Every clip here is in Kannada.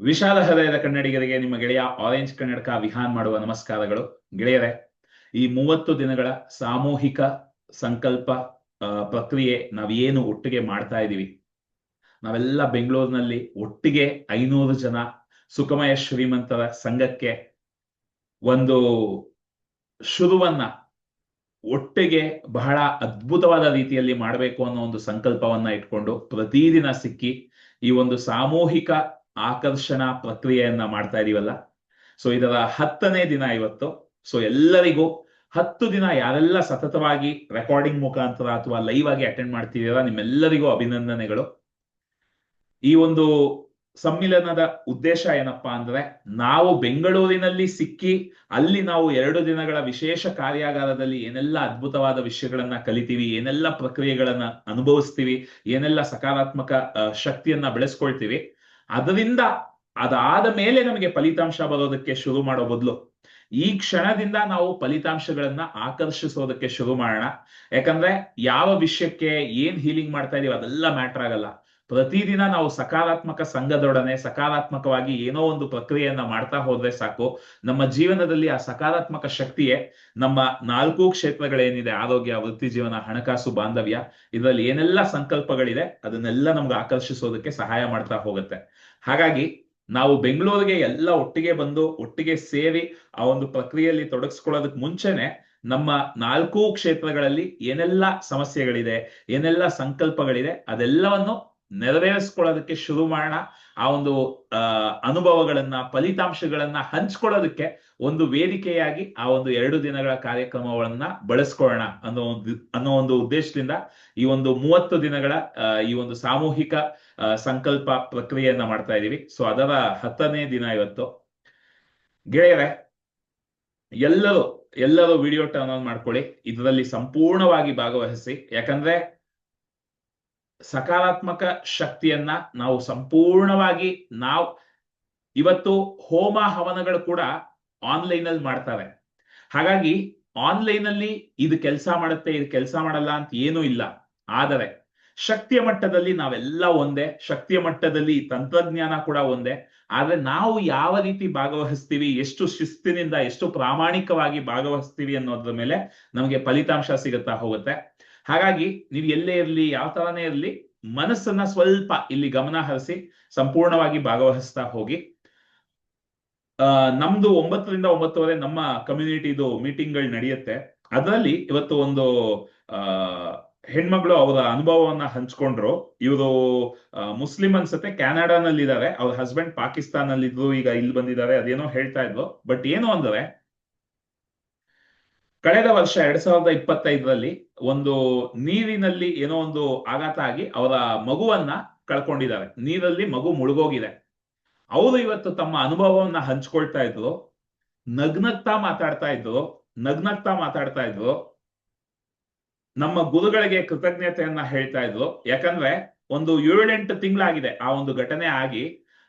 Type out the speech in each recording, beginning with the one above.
ವಿಶಾಲ ಹೃದಯದ ಕನ್ನಡಿಗರಿಗೆ ನಿಮ್ಮ ಗೆಳೆಯ ಆರೆಂಜ್ ಕನ್ನಡಕ ವಿಹಾನ್ ಮಾಡುವ ನಮಸ್ಕಾರಗಳು. ಗೆಳೆಯರೆ, ಈ ಮೂವತ್ತು ದಿನಗಳ ಸಾಮೂಹಿಕ ಸಂಕಲ್ಪ ಪ್ರಕ್ರಿಯೆ ನಾವೇನು ಒಟ್ಟಿಗೆ ಮಾಡ್ತಾ ಇದ್ದೀವಿ ನಾವೆಲ್ಲ ಬೆಂಗಳೂರಿನಲ್ಲಿ ಒಟ್ಟಿಗೆ ಐನೂರು ಜನ ಸುಖಮಯ ಶ್ರೀಮಂತರ ಸಂಘಕ್ಕೆ ಒಂದು ಶುರುವನ್ನ ಒಟ್ಟಿಗೆ ಬಹಳ ಅದ್ಭುತವಾದ ರೀತಿಯಲ್ಲಿ ಮಾಡಬೇಕು ಅನ್ನೋ ಒಂದು ಸಂಕಲ್ಪವನ್ನ ಇಟ್ಕೊಂಡು ಪ್ರತಿದಿನ ಸಿಕ್ಕಿ ಈ ಒಂದು ಸಾಮೂಹಿಕ ಆಕರ್ಷಣಾ ಪ್ರಕ್ರಿಯೆಯನ್ನ ಮಾಡ್ತಾ ಇದೀವಲ್ಲ? ಸೊ ಇದರ ಹತ್ತನೇ ದಿನ ಇವತ್ತು. ಸೊ ಎಲ್ಲರಿಗೂ ಹತ್ತು ದಿನ ಯಾರೆಲ್ಲ ಸತತವಾಗಿ ರೆಕಾರ್ಡಿಂಗ್ ಮುಖಾಂತರ ಅಥವಾ ಲೈವ್ ಆಗಿ ಅಟೆಂಡ್ ಮಾಡ್ತಿದ್ದೀರಾ, ನಿಮ್ಮೆಲ್ಲರಿಗೂ ಅಭಿನಂದನೆಗಳು. ಈ ಒಂದು ಸಮ್ಮಿಲನದ ಉದ್ದೇಶ ಏನಪ್ಪಾ ಅಂದ್ರೆ, ನಾವು ಬೆಂಗಳೂರಿನಲ್ಲಿ ಸಿಕ್ಕಿ ಅಲ್ಲಿ ನಾವು ಎರಡು ದಿನಗಳ ವಿಶೇಷ ಕಾರ್ಯಾಗಾರದಲ್ಲಿ ಏನೆಲ್ಲ ಅದ್ಭುತವಾದ ವಿಷಯಗಳನ್ನ ಕಲಿತೀವಿ, ಏನೆಲ್ಲ ಪ್ರಕ್ರಿಯೆಗಳನ್ನ ಅನುಭವಿಸ್ತೀವಿ, ಏನೆಲ್ಲ ಸಕಾರಾತ್ಮಕ ಶಕ್ತಿಯನ್ನ ಬೆಳೆಸ್ಕೊಳ್ತೀವಿ ಅದರಿಂದ ಅದಾದ ಮೇಲೆ ನಮಗೆ ಫಲಿತಾಂಶ ಬರೋದಕ್ಕೆ ಶುರು ಮಾಡೋ ಬದಲು. ಈ ಕ್ಷಣದಿಂದ ನಾವು ಫಲಿತಾಂಶಗಳನ್ನ ಆಕರ್ಷಿಸೋದಕ್ಕೆ ಶುರು ಮಾಡೋಣ. ಯಾಕಂದ್ರೆ ಯಾವ ವಿಷಯಕ್ಕೆ ಏನ್ ಹೀಲಿಂಗ್ ಮಾಡ್ತಾ ಇದೀವಿ ಅದೆಲ್ಲ ಮ್ಯಾಟರ್ ಆಗಲ್ಲ. ಪ್ರತಿದಿನ ನಾವು ಸಕಾರಾತ್ಮಕ ಸಂಘದೊಡನೆ ಸಕಾರಾತ್ಮಕವಾಗಿ ಏನೋ ಒಂದು ಪ್ರಕ್ರಿಯೆಯನ್ನ ಮಾಡ್ತಾ ಹೋದ್ರೆ ಸಾಕು. ನಮ್ಮ ಜೀವನದಲ್ಲಿ ಆ ಸಕಾರಾತ್ಮಕ ಶಕ್ತಿಯೇ ನಮ್ಮ ನಾಲ್ಕು ಕ್ಷೇತ್ರಗಳೇನಿದೆ, ಆರೋಗ್ಯ, ವೃತ್ತಿ ಜೀವನ, ಹಣಕಾಸು, ಬಾಂಧವ್ಯ, ಇದರಲ್ಲಿ ಏನೆಲ್ಲ ಸಂಕಲ್ಪಗಳಿದೆ, ಅದನ್ನೆಲ್ಲ ನಮ್ಗೆ ಆಕರ್ಷಿಸೋದಕ್ಕೆ ಸಹಾಯ ಮಾಡ್ತಾ ಹೋಗುತ್ತೆ. ಹಾಗಾಗಿ ನಾವು ಬೆಂಗಳೂರಿಗೆ ಎಲ್ಲ ಒಟ್ಟಿಗೆ ಬಂದು, ಒಟ್ಟಿಗೆ ಸೇರಿ ಆ ಒಂದು ಪ್ರಕ್ರಿಯೆಯಲ್ಲಿ ತೊಡಗಿಸ್ಕೊಳ್ಳೋದಕ್ಕೆ ಮುಂಚೆನೆ ನಮ್ಮ ನಾಲ್ಕು ಕ್ಷೇತ್ರಗಳಲ್ಲಿ ಏನೆಲ್ಲ ಸಮಸ್ಯೆಗಳಿದೆ, ಏನೆಲ್ಲ ಸಂಕಲ್ಪಗಳಿದೆ, ಅದೆಲ್ಲವನ್ನು ನೆರವೇರಿಸ್ಕೊಳ್ಳೋದಕ್ಕೆ ಶುರು ಮಾಡೋಣ. ಆ ಒಂದು ಅನುಭವಗಳನ್ನ, ಫಲಿತಾಂಶಗಳನ್ನ ಹಂಚ್ಕೊಳ್ಳೋದಕ್ಕೆ ಒಂದು ವೇದಿಕೆಯಾಗಿ ಆ ಒಂದು ಎರಡು ದಿನಗಳ ಕಾರ್ಯಕ್ರಮಗಳನ್ನ ಬಳಸ್ಕೊಳ್ಳೋಣ ಅನ್ನೋ ಒಂದು ಅನ್ನೋ ಒಂದು ಉದ್ದೇಶದಿಂದ ಈ ಒಂದು ಮೂವತ್ತು ದಿನಗಳ ಈ ಒಂದು ಸಾಮೂಹಿಕ ಸಂಕಲ್ಪ ಪ್ರಕ್ರಿಯೆಯನ್ನ ಮಾಡ್ತಾ ಇದೀವಿ. ಸೊ ಅದರ ಹತ್ತನೇ ದಿನ ಇವತ್ತು. ಗೆಳೆಯರೆ, ಎಲ್ಲರೂ ಎಲ್ಲರೂ ವಿಡಿಯೋ ಟರ್ನ್ ಆನ್ ಮಾಡ್ಕೊಳ್ಳಿ. ಇದರಲ್ಲಿ ಸಂಪೂರ್ಣವಾಗಿ ಭಾಗವಹಿಸಿ. ಯಾಕಂದ್ರೆ ಸಕಾರಾತ್ಮಕ ಶಕ್ತಿಯನ್ನ ನಾವು ಸಂಪೂರ್ಣವಾಗಿ ನಾವು ಇವತ್ತು ಹೋಮ ಹವನಗಳು ಕೂಡ ಆನ್ಲೈನ್ ಅಲ್ಲಿ ಮಾಡ್ತಾರೆ ಹಾಗಾಗಿ ಆನ್ಲೈನ್ ಅಲ್ಲಿ ಇದು ಕೆಲಸ ಮಾಡುತ್ತೆ, ಇದು ಕೆಲಸ ಮಾಡಲ್ಲ ಅಂತ ಏನೂ ಇಲ್ಲ. ಆದರೆ ಶಕ್ತಿಯ ಮಟ್ಟದಲ್ಲಿ ನಾವೆಲ್ಲ ಒಂದೇ, ಶಕ್ತಿಯ ಮಟ್ಟದಲ್ಲಿ ತಂತ್ರಜ್ಞಾನ ಕೂಡ ಒಂದೇ. ಆದ್ರೆ ನಾವು ಯಾವ ರೀತಿ ಭಾಗವಹಿಸ್ತೀವಿ, ಎಷ್ಟು ಶಿಸ್ತಿನಿಂದ, ಎಷ್ಟು ಪ್ರಾಮಾಣಿಕವಾಗಿ ಭಾಗವಹಿಸ್ತೀವಿ ಅನ್ನೋದ್ರ ಮೇಲೆ ನಮಗೆ ಫಲಿತಾಂಶ ಸಿಗುತ್ತಾ ಹೋಗುತ್ತೆ. ಹಾಗಾಗಿ ನೀವು ಎಲ್ಲೇ ಇರ್ಲಿ, ಯಾವ ತರನೇ ಇರ್ಲಿ, ಮನಸ್ಸನ್ನ ಸ್ವಲ್ಪ ಇಲ್ಲಿ ಗಮನ ಹರಿಸಿ, ಸಂಪೂರ್ಣವಾಗಿ ಭಾಗವಹಿಸ್ತಾ ಹೋಗಿ. ನಮ್ದು ಒಂಬತ್ತರಿಂದ ಒಂಬತ್ತುವರೆ ನಮ್ಮ ಕಮ್ಯುನಿಟಿದು ಮೀಟಿಂಗ್ಗಳು ನಡೆಯುತ್ತೆ. ಅದರಲ್ಲಿ ಇವತ್ತು ಒಂದು, ಆ, ಹೆಣ್ಮಗಳು ಅವರ ಅನುಭವವನ್ನ ಹಂಚ್ಕೊಂಡ್ರು. ಇವರು ಮುಸ್ಲಿಂ ಅನ್ಸುತ್ತೆ ಕ್ಯಾನಡಾನಲ್ಲಿ ಇದ್ದಾರೆ ಅವ್ರ ಹಸ್ಬೆಂಡ್ ಪಾಕಿಸ್ತಾನಲ್ಲಿ ಇದ್ರು ಈಗ ಇಲ್ಲಿ ಬಂದಿದ್ದಾರೆ, ಅದೇನೋ ಹೇಳ್ತಾ ಇದ್ರು. ಬಟ್ ಏನು ಅಂದ್ರೆ ಕಳೆದ ವರ್ಷ ಎರಡ್ ಸಾವಿರದ ಇಪ್ಪತ್ತೈದರಲ್ಲಿ ಒಂದು ನೀರಿನಲ್ಲಿ ಏನೋ ಒಂದು ಆಘಾತ ಆಗಿ ಅವರ ಮಗುವನ್ನ ಕಳ್ಕೊಂಡಿದ್ದಾರೆ. ನೀರಲ್ಲಿ ಮಗು ಮುಳುಗೋಗಿದೆ. ಅವರು ಇವತ್ತು ತಮ್ಮ ಅನುಭವವನ್ನ ಹಂಚ್ಕೊಳ್ತಾ ಇದ್ರು ನಗ್ನಗ್ತಾ ಮಾತಾಡ್ತಾ ಇದ್ರು ನಗ್ನಗ್ತಾ ಮಾತಾಡ್ತಾ ಇದ್ರು ನಮ್ಮ ಗುರುಗಳಿಗೆ ಕೃತಜ್ಞತೆಯನ್ನ ಹೇಳ್ತಾ ಇದ್ರು ಯಾಕಂದ್ರೆ ಒಂದು ಏಳೆಂಟು ತಿಂಗಳಾಗಿದೆ ಆ ಒಂದು ಘಟನೆ ಆಗಿ.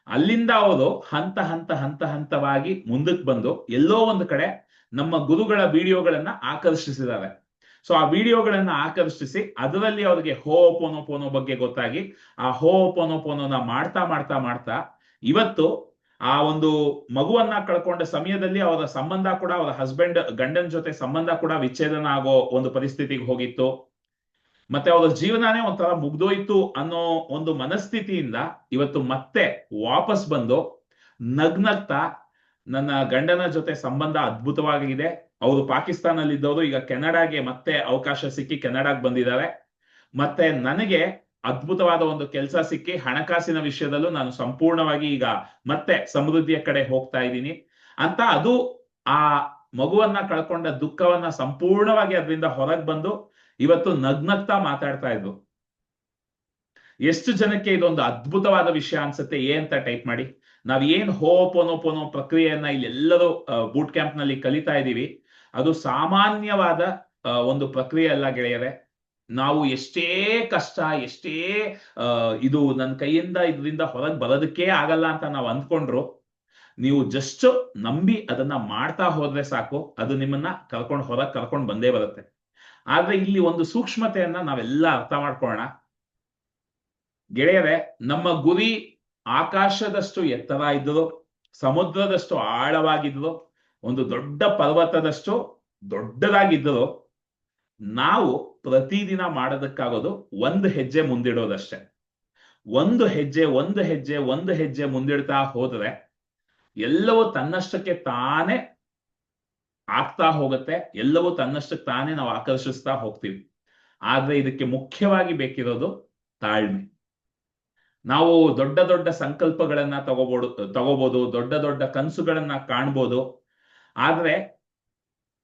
ಅಲ್ಲಿಂದ ಅವರು ಹಂತ ಹಂತ ಹಂತ ಹಂತವಾಗಿ ಮುಂದಕ್ಕೆ ಬಂದು ಎಲ್ಲೋ ಒಂದು ಕಡೆ ನಮ್ಮ ಗುರುಗಳ ವಿಡಿಯೋಗಳನ್ನ ಆಕರ್ಷಿಸಿದ್ದಾರೆ ಸೊ ಆ ವಿಡಿಯೋಗಳನ್ನ ಆಕರ್ಷಿಸಿ, ಅದರಲ್ಲಿ ಅವ್ರಿಗೆ ಹೋ, ಪೋನೋ ಬಗ್ಗೆ ಗೊತ್ತಾಗಿ, ಆ ಹೋ, ಪೋನೋ, ಪೋನೋನ ಮಾಡ್ತಾ ಮಾಡ್ತಾ ಮಾಡ್ತಾ, ಇವತ್ತು ಆ ಒಂದು ಮಗುವನ್ನ ಕಳ್ಕೊಂಡ ಸಮಯದಲ್ಲಿ ಅವರ ಸಂಬಂಧ ಕೂಡ, ಅವರ ಹಸ್ಬೆಂಡ್ ಗಂಡನ ಜೊತೆ ಸಂಬಂಧ ಕೂಡ ವಿಚ್ಛೇದನ ಆಗೋ ಒಂದು ಪರಿಸ್ಥಿತಿಗೆ ಹೋಗಿತ್ತು. ಮತ್ತೆ ಅವರ ಜೀವನನೇ ಒಂಥರ ಮುಗ್ದೋಯ್ತು ಅನ್ನೋ ಒಂದು ಮನಸ್ಥಿತಿಯಿಂದ ಇವತ್ತು ಮತ್ತೆ ವಾಪಸ್ ಬಂದು ನಗ್ನಗ್ತಾ ನನ್ನ ಗಂಡನ ಜೊತೆ ಸಂಬಂಧ ಅದ್ಭುತವಾಗಿದೆ. ಅವರು ಪಾಕಿಸ್ತಾನಲ್ಲಿದ್ದವರು, ಈಗ ಕೆನಡಾಗೆ ಮತ್ತೆ ಅವಕಾಶ ಸಿಕ್ಕಿ ಕೆನಡಾಗೆ ಬಂದಿದ್ದಾರೆ. ಮತ್ತೆ ನನಗೆ ಅದ್ಭುತವಾದ ಒಂದು ಕೆಲಸ ಸಿಕ್ಕಿ ಹಣಕಾಸಿನ ವಿಷಯದಲ್ಲೂ ನಾನು ಸಂಪೂರ್ಣವಾಗಿ ಈಗ ಮತ್ತೆ ಸಮೃದ್ಧಿಯ ಕಡೆ ಹೋಗ್ತಾ ಇದ್ದೀನಿ. ಅಂತ ಅದು ಆ ಮಗುವನ್ನ ಕಳ್ಕೊಂಡ ದುಃಖವನ್ನ ಸಂಪೂರ್ಣವಾಗಿ ಅದರಿಂದ ಹೊರಗೆ ಬಂದು ಇವತ್ತು ನಗ್ನಗ್ತಾ ಮಾತಾಡ್ತಾ ಇದ್ರು. ಎಷ್ಟು ಜನಕ್ಕೆ ಇದೊಂದು ಅದ್ಭುತವಾದ ವಿಷಯ ಅನ್ಸುತ್ತೆ ಏ ಅಂತ ಟೈಪ್ ಮಾಡಿ. ನಾವ್ ಏನ್ ಹೋ ಪೋನೋ ಪೋನೋ ಪ್ರಕ್ರಿಯೆಯನ್ನ ಇಲ್ಲಿ ಎಲ್ಲರೂ ಬೂಟ್ ಕ್ಯಾಂಪ್ನಲ್ಲಿ ಕಲಿತಾ ಇದೀವಿ. ಅದು ಸಾಮಾನ್ಯವಾದ ಒಂದು ಪ್ರಕ್ರಿಯೆ ಅಲ್ಲ ಗೆಳೆಯರೆ. ನಾವು ಎಷ್ಟೇ ಕಷ್ಟ, ಎಷ್ಟೇ ಇದು ನನ್ನ ಕೈಯಿಂದ ಇದರಿಂದ ಹೊರಗೆ ಬರೋದಕ್ಕೆ ಆಗಲ್ಲ ಅಂತ ನಾವು ಅಂದ್ಕೊಂಡ್ರು, ನೀವು ಜಸ್ಟ್ ನಂಬಿ ಅದನ್ನ ಮಾಡ್ತಾ ಹೋದ್ರೆ ಸಾಕು. ಅದು ನಿಮ್ಮನ್ನ ಕರ್ಕೊಂಡು, ಹೊರಗೆ ಕರ್ಕೊಂಡು ಬಂದೇ ಬರುತ್ತೆ. ಆದ್ರೆ ಇಲ್ಲಿ ಒಂದು ಸೂಕ್ಷ್ಮತೆಯನ್ನ ನಾವೆಲ್ಲ ಅರ್ಥ ಮಾಡ್ಕೊಳ್ಳೋಣ. ಗೆಳೆಯರೆ, ನಮ್ಮ ಗುರಿ ಆಕಾಶದಷ್ಟು ಎತ್ತರ ಇದ್ರು ಸಮುದ್ರದಷ್ಟು ಆಳವಾಗಿದ್ರು ಒಂದು ದೊಡ್ಡ ಪರ್ವತದಷ್ಟು ದೊಡ್ಡದಾಗಿದ್ರು ನಾವು ಪ್ರತಿದಿನ ಮಾಡೋದಕ್ಕಾಗೋದು ಒಂದು ಹೆಜ್ಜೆ ಮುಂದಿಡೋದಷ್ಟೆ. ಒಂದು ಹೆಜ್ಜೆ ಒಂದು ಹೆಜ್ಜೆ ಒಂದು ಹೆಜ್ಜೆ ಮುಂದಿಡ್ತಾ ಹೋದ್ರೆ ಎಲ್ಲವೂ ತನ್ನಷ್ಟಕ್ಕೆ ತಾನೇ ಆಗ್ತಾ ಹೋಗುತ್ತೆ, ಎಲ್ಲವೂ ತನ್ನಷ್ಟಕ್ಕೆ ತಾನೇ ನಾವು ಆಕರ್ಷಿಸ್ತಾ ಹೋಗ್ತೀವಿ. ಆದ್ರೆ ಇದಕ್ಕೆ ಮುಖ್ಯವಾಗಿ ಬೇಕಿರೋದು ತಾಳ್ಮೆ. ನಾವು ದೊಡ್ಡ ದೊಡ್ಡ ಸಂಕಲ್ಪಗಳನ್ನ ತಗೋಬಹುದು ತಗೋಬಹುದು ದೊಡ್ಡ ದೊಡ್ಡ ಕನಸುಗಳನ್ನ ಕಾಣ್ಬೋದು. ಆದ್ರೆ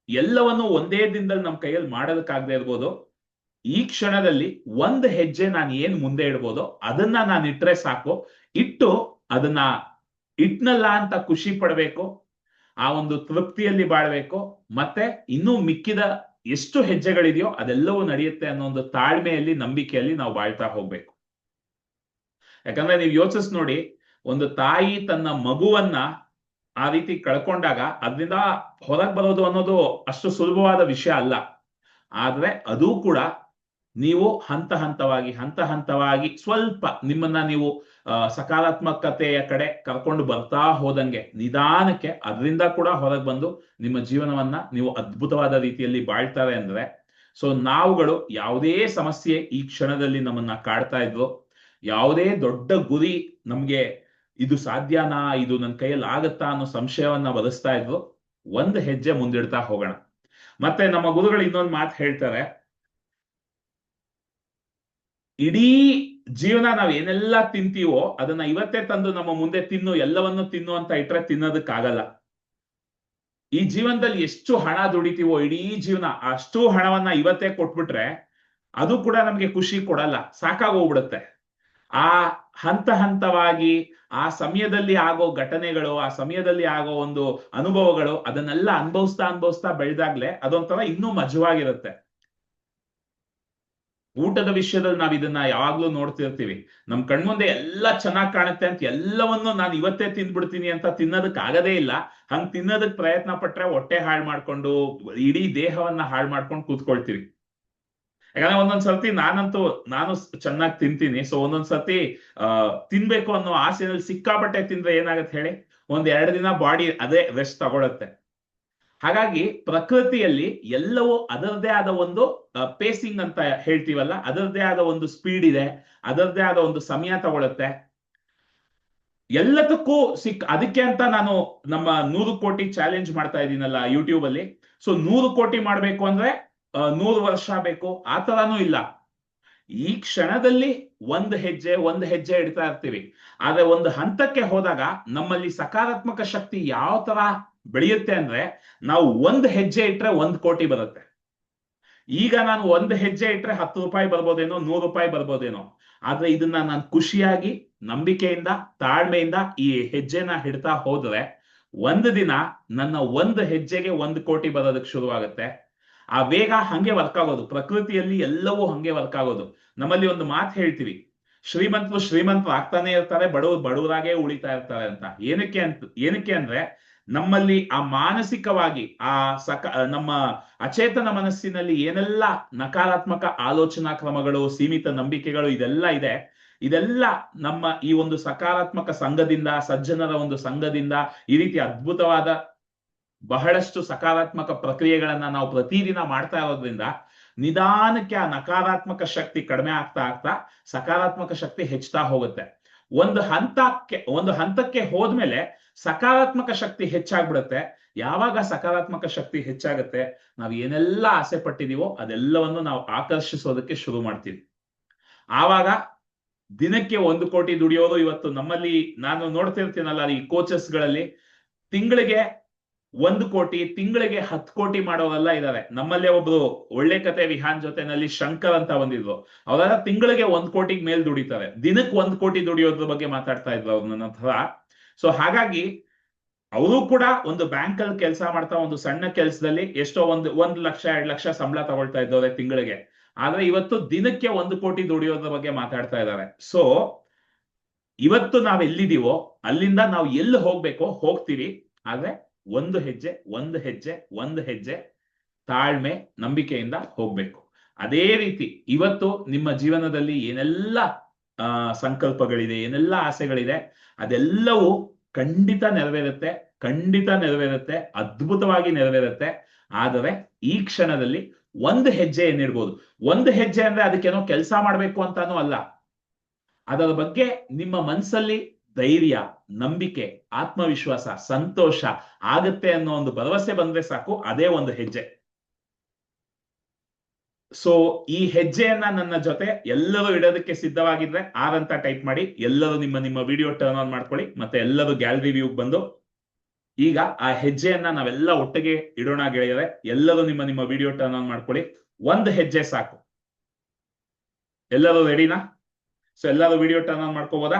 ಎಲ್ಲವನ್ನು ಒಂದೇ ದಿನದಲ್ಲಿ ನಮ್ಮ ಕೈಯಲ್ಲಿ ಮಾಡೋದಕ್ಕಾಗದೆ ಇರ್ಬೋದು. ಈ ಕ್ಷಣದಲ್ಲಿ ಒಂದು ಹೆಜ್ಜೆ ನಾನು ಏನ್ ಮುಂದೆ ಇಡ್ಬೋದು ಅದನ್ನ ನಾನು ಇಟ್ರೆ ಸಾಕು. ಇಟ್ಟು ಅದನ್ನ ಇಟ್ನಲ್ಲ ಅಂತ ಖುಷಿ ಪಡ್ಬೇಕು, ಆ ಒಂದು ತೃಪ್ತಿಯಲ್ಲಿ ಬಾಳ್ಬೇಕು, ಮತ್ತೆ ಇನ್ನೂ ಮಿಕ್ಕಿದ ಎಷ್ಟು ಹೆಜ್ಜೆಗಳಿದೆಯೋ ಅದೆಲ್ಲವೂ ನಡೆಯುತ್ತೆ ಅನ್ನೋ ಒಂದು ತಾಳ್ಮೆಯಲ್ಲಿ, ನಂಬಿಕೆಯಲ್ಲಿ ನಾವು ಬಾಳ್ತಾ ಹೋಗ್ಬೇಕು. ಯಾಕಂದ್ರೆ ನೀವು ಯೋಚಿಸ್ ನೋಡಿ, ಒಂದು ತಾಯಿ ತನ್ನ ಮಗುವನ್ನ ಆ ರೀತಿ ಕಳ್ಕೊಂಡಾಗ ಅದರಿಂದ ಹೊರಗೆ ಬರೋದು ಅನ್ನೋದು ಅಷ್ಟು ಸುಲಭವಾದ ವಿಷಯ ಅಲ್ಲ. ಆದ್ರೆ ಅದು ಕೂಡ ನೀವು ಹಂತ ಹಂತವಾಗಿ ಹಂತ ಹಂತವಾಗಿ ಸ್ವಲ್ಪ ನಿಮ್ಮನ್ನ ನೀವು ಸಕಾರಾತ್ಮಕತೆಯ ಕಡೆ ಕರ್ಕೊಂಡು ಬರ್ತಾ ಹೋದಂಗೆ ನಿಧಾನಕ್ಕೆ ಅದರಿಂದ ಕೂಡ ಹೊರಗೆ ಬಂದು ನಿಮ್ಮ ಜೀವನವನ್ನ ನೀವು ಅದ್ಭುತವಾದ ರೀತಿಯಲ್ಲಿ ಬಾಳ್ತಾರೆ ಅಂದ್ರೆ, ಸೊ ನಾವುಗಳು ಯಾವುದೇ ಸಮಸ್ಯೆ ಈ ಕ್ಷಣದಲ್ಲಿ ನಮ್ಮನ್ನ ಕಾಡ್ತಾ ಇದ್ರು ಯಾವುದೇ ದೊಡ್ಡ ಗುರಿ ನಮ್ಗೆ ಇದು ಸಾಧ್ಯನಾ, ಇದು ನನ್ನ ಕೈಯಲ್ಲಿ ಆಗತ್ತಾ ಅನ್ನೋ ಸಂಶಯವನ್ನ ಬದಸ್ತಾ ಇದ್ರು ಒಂದು ಹೆಜ್ಜೆ ಮುಂದಿಡ್ತಾ ಹೋಗೋಣ. ಮತ್ತೆ ನಮ್ಮ ಗುರುಗಳು ಇನ್ನೊಂದು ಮಾತು ಹೇಳ್ತಾರೆ. ಇಡೀ ಜೀವನ ನಾವ್ ಏನೆಲ್ಲ ತಿಂತೀವೋ, ಅದನ್ನ ಇವತ್ತೇ ತಂದು ನಮ್ಮ ಮುಂದೆ ತಿನ್ನು, ಎಲ್ಲವನ್ನು ತಿನ್ನು ಅಂತ ಇಟ್ರೆ ತಿನ್ನೋದಕ್ಕಾಗಲ್ಲ. ಈ ಜೀವನದಲ್ಲಿ ಎಷ್ಟು ಹಣ ದುಡಿತೀವೋ, ಇಡೀ ಜೀವನ ಅಷ್ಟು ಹಣವನ್ನ ಇವತ್ತೇ ಕೊಟ್ಬಿಟ್ರೆ, ಅದು ಕೂಡ ನಮ್ಗೆ ಖುಷಿ ಕೊಡಲ್ಲ, ಸಾಕಾಗೋಗ್ಬಿಡುತ್ತೆ. ಆ ಹಂತ ಹಂತವಾಗಿ ಆ ಸಮಯದಲ್ಲಿ ಆಗೋ ಘಟನೆಗಳು, ಆ ಸಮಯದಲ್ಲಿ ಆಗೋ ಒಂದು ಅನುಭವಗಳು ಅದನ್ನೆಲ್ಲ ಅನುಭವಿಸ್ತಾ ಅನುಭವಿಸ್ತಾ ಬೆಳೆದಾಗ್ಲೆ ಅದೊಂಥರ ಇನ್ನೂ ಮಜವಾಗಿರುತ್ತೆ. ಊಟದ ವಿಷಯದಲ್ಲಿ ನಾವ್ ಇದನ್ನ ಯಾವಾಗ್ಲೂ ನೋಡ್ತಿರ್ತೀವಿ. ನಮ್ ಕಣ್ಮುಂದೆ ಎಲ್ಲ ಚೆನ್ನಾಗ್ ಕಾಣುತ್ತೆ ಅಂತ ಎಲ್ಲವನ್ನು ನಾನು ಇವತ್ತೇ ತಿಂದ್ಬಿಡ್ತೀನಿ ಅಂತ ತಿನ್ನೋದಕ್ ಆಗದೇ ಇಲ್ಲ. ಹಂಗ್ ತಿನ್ನೋದಕ್ ಪ್ರಯತ್ನ ಪಟ್ರೆ ಹೊಟ್ಟೆ ಹಾಳು ಮಾಡ್ಕೊಂಡು, ಇಡೀ ದೇಹವನ್ನ ಹಾಳು ಮಾಡ್ಕೊಂಡು ಕೂತ್ಕೊಳ್ತೀವಿ. ಯಾಕಂದ್ರೆ ಒಂದೊಂದ್ ಸರ್ತಿ ನಾನಂತೂ, ನಾನು ಚೆನ್ನಾಗಿ ತಿಂತೀನಿ. ಸೊ ಒಂದೊಂದ್ ಸರ್ತಿ ಅಹ್ ತಿನ್ಬೇಕು ಅನ್ನೋ ಆಸೆನಲ್ಲಿ ಸಿಕ್ಕಾಪಟ್ಟೆ ತಿಂದ್ರೆ ಏನಾಗತ್ತೆ ಹೇಳಿ? ಒಂದ್ ಎರಡು ದಿನ ಬಾಡಿ ಅದೇ ರೆಸ್ಟ್ ತಗೊಳತ್ತೆ. ಹಾಗಾಗಿ ಪ್ರಕೃತಿಯಲ್ಲಿ ಎಲ್ಲವೂ ಅದರದೇ ಆದ ಒಂದು ಪೇಸಿಂಗ್ ಅಂತ ಹೇಳ್ತೀವಲ್ಲ? ಅದರದೇ ಆದ ಒಂದು ಸ್ಪೀಡ್ ಇದೆ. ಅದರದೇ ಆದ ಒಂದು ಸಮಯ ತಗೊಳತ್ತೆ. ಎಲ್ಲದಕ್ಕೂ ಸಿಕ್, ಅದಕ್ಕೆ ಅಂತ ನಾನು ನಮ್ಮ ನೂರು ಕೋಟಿ ಚಾಲೆಂಜ್ ಮಾಡ್ತಾ ಇದ್ದೀನಲ್ಲ ಯೂಟ್ಯೂಬ್ ಅಲ್ಲಿ. ಸೊ ನೂರು ಕೋಟಿ ಮಾಡ್ಬೇಕು ಅಂದ್ರೆ ನೂರು ವರ್ಷ ಬೇಕು ಆ ತರಾನು ಇಲ್ಲ. ಈ ಕ್ಷಣದಲ್ಲಿ ಒಂದು ಹೆಜ್ಜೆ ಒಂದು ಹೆಜ್ಜೆ ಇಡ್ತಾ ಇರ್ತೀವಿ. ಆದ್ರೆ ಒಂದು ಹಂತಕ್ಕೆ ಹೋದಾಗ ನಮ್ಮಲ್ಲಿ ಸಕಾರಾತ್ಮಕ ಶಕ್ತಿ ಯಾವ ತರ ಬೆಳೆಯುತ್ತೆ ಅಂದ್ರೆ, ನಾವು ಒಂದು ಹೆಜ್ಜೆ ಇಟ್ರೆ ಒಂದ್ ಕೋಟಿ ಬರುತ್ತೆ. ಈಗ ನಾನು ಒಂದು ಹೆಜ್ಜೆ ಇಟ್ರೆ ಹತ್ತು ರೂಪಾಯಿ ಬರ್ಬೋದೇನೋ, ನೂರು ರೂಪಾಯಿ ಬರ್ಬೋದೇನೋ. ಆದ್ರೆ ಇದನ್ನ ನಾನು ಖುಷಿಯಾಗಿ, ನಂಬಿಕೆಯಿಂದ, ತಾಳ್ಮೆಯಿಂದ ಈ ಹೆಜ್ಜೆನ ಹಿಡ್ತಾ ಹೋದ್ರೆ, ಒಂದು ದಿನ ನನ್ನ ಒಂದು ಹೆಜ್ಜೆಗೆ ಒಂದು ಕೋಟಿ ಬರೋದಕ್ಕೆ ಶುರುವಾಗುತ್ತೆ. ಆ ವೇಗ ಹಂಗೆ ವರ್ಕ್ ಆಗೋದು ಪ್ರಕೃತಿಯಲ್ಲಿ ಎಲ್ಲವೂ ಹಂಗೆ ವರ್ಕ್ ಆಗೋದು ನಮ್ಮಲ್ಲಿ ಒಂದು ಮಾತು ಹೇಳ್ತೀವಿ, ಶ್ರೀಮಂತರು ಶ್ರೀಮಂತರು ಆಗ್ತಾನೆ ಇರ್ತಾರೆ, ಬಡವರು ಬಡವರಾಗೇ ಉಳಿತಾ ಇರ್ತಾರೆ ಅಂತ. ಏನಕ್ಕೆ ಅಂತ, ಏನಕ್ಕೆ ಅಂದ್ರೆ ನಮ್ಮಲ್ಲಿ ಆ ಮಾನಸಿಕವಾಗಿ ಆ ಸಕ, ನಮ್ಮ ಅಚೇತನ ಮನಸ್ಸಿನಲ್ಲಿ ಏನೆಲ್ಲ ನಕಾರಾತ್ಮಕ ಆಲೋಚನಾ ಕ್ರಮಗಳು, ಸೀಮಿತ ನಂಬಿಕೆಗಳು ಇದೆಲ್ಲ ಇದೆ, ಇದೆಲ್ಲ ನಮ್ಮ ಈ ಒಂದು ಸಕಾರಾತ್ಮಕ ಸಂಘದಿಂದ, ಸಜ್ಜನರ ಒಂದು ಸಂಘದಿಂದ ಈ ರೀತಿ ಅದ್ಭುತವಾದ ಬಹಳಷ್ಟು ಸಕಾರಾತ್ಮಕ ಪ್ರಕ್ರಿಯೆಗಳನ್ನ ನಾವು ಪ್ರತಿದಿನ ಮಾಡ್ತಾ ಇರೋದ್ರಿಂದ ನಿಧಾನಕ್ಕೆ ಆ ನಕಾರಾತ್ಮಕ ಶಕ್ತಿ ಕಡಿಮೆ ಆಗ್ತಾ ಆಗ್ತಾ ಸಕಾರಾತ್ಮಕ ಶಕ್ತಿ ಹೆಚ್ಚುತ್ತಾ ಹೋಗುತ್ತೆ. ಒಂದು ಹಂತಕ್ಕೆ ಒಂದು ಹಂತಕ್ಕೆ ಹೋದ್ಮೇಲೆ ಸಕಾರಾತ್ಮಕ ಶಕ್ತಿ ಹೆಚ್ಚಾಗ್ಬಿಡುತ್ತೆ. ಯಾವಾಗ ಸಕಾರಾತ್ಮಕ ಶಕ್ತಿ ಹೆಚ್ಚಾಗುತ್ತೆ? ನಾವು ಏನೆಲ್ಲ ಆಸೆ ಪಟ್ಟಿದೀವೋ ಅದೆಲ್ಲವನ್ನು ನಾವು ಆಕರ್ಷಿಸೋದಕ್ಕೆ ಶುರು ಮಾಡ್ತೀವಿ. ಆವಾಗ ದಿನಕ್ಕೆ ಒಂದು ಕೋಟಿ ದುಡಿಯೋದು ಇವತ್ತು ನಮ್ಮಲ್ಲಿ, ನಾನು ನೋಡ್ತಿರ್ತೀನಲ್ಲ ಈ ಕೋಚಸ್ಗಳಲ್ಲಿ ತಿಂಗಳಿಗೆ ಒಂದು ಕೋಟಿ ತಿಂಗಳಿಗೆ ಹತ್ತು ಕೋಟಿ ಮಾಡೋರೆಲ್ಲ ಇದಾರೆ ನಮ್ಮಲ್ಲೇ ಒಬ್ರು ಒಳ್ಳೆ ಕತೆ ವಿಹಾನ್ ಜೊತೆನಲ್ಲಿ ಶಂಕರ್ ಅಂತ ಬಂದಿದ್ರು. ಅವರೆಲ್ಲ ತಿಂಗಳಿಗೆ ಒಂದ್ ಕೋಟಿಗೆ ಮೇಲ್ ದುಡಿತಾರೆ. ದಿನಕ್ಕೆ ಒಂದ್ ಕೋಟಿ ದುಡಿಯೋದ್ರ ಬಗ್ಗೆ ಮಾತಾಡ್ತಾ ಇದ್ರು ಅವ್ರು ನನ್ನ ಹತ್ರ. ಸೊ ಹಾಗಾಗಿ ಅವರು ಕೂಡ ಒಂದು ಬ್ಯಾಂಕ್ ಅಲ್ಲಿ ಕೆಲಸ ಮಾಡ್ತಾ ಒಂದು ಸಣ್ಣ ಕೆಲಸದಲ್ಲಿ ಎಷ್ಟೋ ಒಂದು, ಒಂದ್ ಲಕ್ಷ, ಎರಡ್ ಲಕ್ಷ ಸಂಬಳ ತಗೊಳ್ತಾ ಇದ್ದವ್ರೆ ತಿಂಗಳಿಗೆ. ಆದ್ರೆ ಇವತ್ತು ದಿನಕ್ಕೆ ಒಂದು ಕೋಟಿ ದುಡಿಯೋದ್ರ ಬಗ್ಗೆ ಮಾತಾಡ್ತಾ ಇದ್ದಾರೆ ಸೊ ಇವತ್ತು ನಾವ್ ಎಲ್ಲಿದೀವೋ ಅಲ್ಲಿಂದ ನಾವು ಎಲ್ಲಿ ಹೋಗ್ಬೇಕೋ ಹೋಗ್ತೀವಿ. ಆದ್ರೆ ಒಂದು ಹೆಜ್ಜೆ ಒಂದು ಹೆಜ್ಜೆ ಒಂದು ಹೆಜ್ಜೆ ತಾಳ್ಮೆ, ನಂಬಿಕೆಯಿಂದ ಹೋಗ್ಬೇಕು. ಅದೇ ರೀತಿ ಇವತ್ತು ನಿಮ್ಮ ಜೀವನದಲ್ಲಿ ಏನೆಲ್ಲ, ಆ, ಸಂಕಲ್ಪಗಳಿದೆ, ಏನೆಲ್ಲ ಆಸೆಗಳಿದೆ, ಅದೆಲ್ಲವೂ ಖಂಡಿತ ನೆರವೇರುತ್ತೆ ಖಂಡಿತ ನೆರವೇರುತ್ತೆ, ಅದ್ಭುತವಾಗಿ ನೆರವೇರುತ್ತೆ. ಆದರೆ ಈ ಕ್ಷಣದಲ್ಲಿ ಒಂದು ಹೆಜ್ಜೆ ಏನಿಡ್ಬೋದು ಒಂದು ಹೆಜ್ಜೆ ಅಂದ್ರೆ ಅದಕ್ಕೇನೋ ಕೆಲಸ ಮಾಡ್ಬೇಕು ಅಂತಾನೂ ಅಲ್ಲ. ಅದರ ಬಗ್ಗೆ ನಿಮ್ಮ ಮನಸ್ಸಲ್ಲಿ ಧೈರ್ಯ, ನಂಬಿಕೆ, ಆತ್ಮವಿಶ್ವಾಸ, ಸಂತೋಷ ಆಗತ್ತೆ ಅನ್ನೋ ಒಂದು ಭರವಸೆ ಬಂದ್ರೆ ಸಾಕು, ಅದೇ ಒಂದು ಹೆಜ್ಜೆ. ಸೊ ಈ ಹೆಜ್ಜೆಯನ್ನ ನನ್ನ ಜೊತೆ ಎಲ್ಲರೂ ಇಡೋದಕ್ಕೆ ಸಿದ್ಧವಾಗಿದ್ರೆ ಆರ್ ಅಂತ ಟೈಪ್ ಮಾಡಿ, ಎಲ್ಲರೂ ನಿಮ್ಮ ನಿಮ್ಮ ವಿಡಿಯೋ ಟರ್ನ್ ಆನ್ ಮಾಡ್ಕೊಳ್ಳಿ, ಮತ್ತೆ ಎಲ್ಲರೂ ಗ್ಯಾಲರಿ ವ್ಯೂಗ್ ಬಂದು, ಈಗ ಆ ಹೆಜ್ಜೆಯನ್ನ ನಾವೆಲ್ಲ ಒಟ್ಟಿಗೆ ಇಡೋಣ ಗೆಳೆಯರೆ, ಎಲ್ಲರೂ ನಿಮ್ಮ ನಿಮ್ಮ ವಿಡಿಯೋ ಟರ್ನ್ ಆನ್ ಮಾಡ್ಕೊಳ್ಳಿ, ಒಂದು ಹೆಜ್ಜೆ ಸಾಕು. ಎಲ್ಲರೂ ರೆಡಿನಾ ಸೊ ಎಲ್ಲರೂ ವಿಡಿಯೋ ಟರ್ನ್ ಆನ್ ಮಾಡ್ಕೋಬೋದಾ?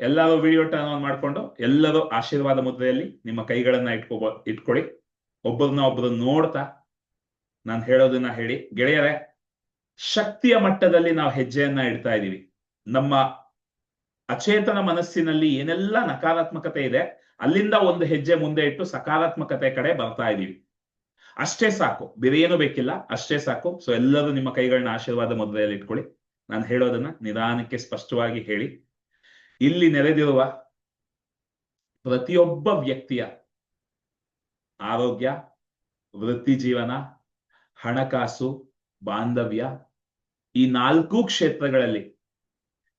ಎಲ್ಲರೂ ವಿಡಿಯೋ ಟರ್ನ್ ಆನ್ ಮಾಡ್ಕೊಂಡು ಎಲ್ಲರೂ ಆಶೀರ್ವಾದ ಮುದ್ರೆಯಲ್ಲಿ ನಿಮ್ಮ ಕೈಗಳನ್ನ ಇಟ್ಕೋಬ ಇಟ್ಕೊಳ್ಳಿ ಒಬ್ಬರನ್ನ ಒಬ್ಬರು ನೋಡ್ತಾ ನಾನು ಹೇಳೋದನ್ನ ಹೇಳಿ. ಗೆಳೆಯರೆ, ಶಕ್ತಿಯ ಮಟ್ಟದಲ್ಲಿ ನಾವು ಹೆಜ್ಜೆಯನ್ನ ಇಡ್ತಾ ಇದೀವಿ. ನಮ್ಮ ಅಚೇತನ ಮನಸ್ಸಿನಲ್ಲಿ ಏನೆಲ್ಲ ನಕಾರಾತ್ಮಕತೆ ಇದೆ, ಅಲ್ಲಿಂದ ಒಂದು ಹೆಜ್ಜೆ ಮುಂದೆ ಇಟ್ಟು ಸಕಾರಾತ್ಮಕತೆ ಕಡೆ ಬರ್ತಾ ಇದೀವಿ. ಅಷ್ಟೇ ಸಾಕು, ಬೇರೆ ಏನು ಬೇಕಿಲ್ಲ, ಅಷ್ಟೇ ಸಾಕು. ಸೊ ಎಲ್ಲರೂ ನಿಮ್ಮ ಕೈಗಳನ್ನ ಆಶೀರ್ವಾದ ಮುದ್ರೆಯಲ್ಲಿ ಇಟ್ಕೊಳ್ಳಿ. ನಾನು ಹೇಳೋದನ್ನ ನಿಧಾನಕ್ಕೆ ಸ್ಪಷ್ಟವಾಗಿ ಹೇಳಿ. ಇಲ್ಲಿ ನೆರೆದಿರುವ ಪ್ರತಿಯೊಬ್ಬ ವ್ಯಕ್ತಿಯ ಆರೋಗ್ಯ, ವೃತ್ತಿ ಜೀವನ, ಹಣಕಾಸು, ಬಾಂಧವ್ಯ, ಈ ನಾಲ್ಕು ಕ್ಷೇತ್ರಗಳಲ್ಲಿ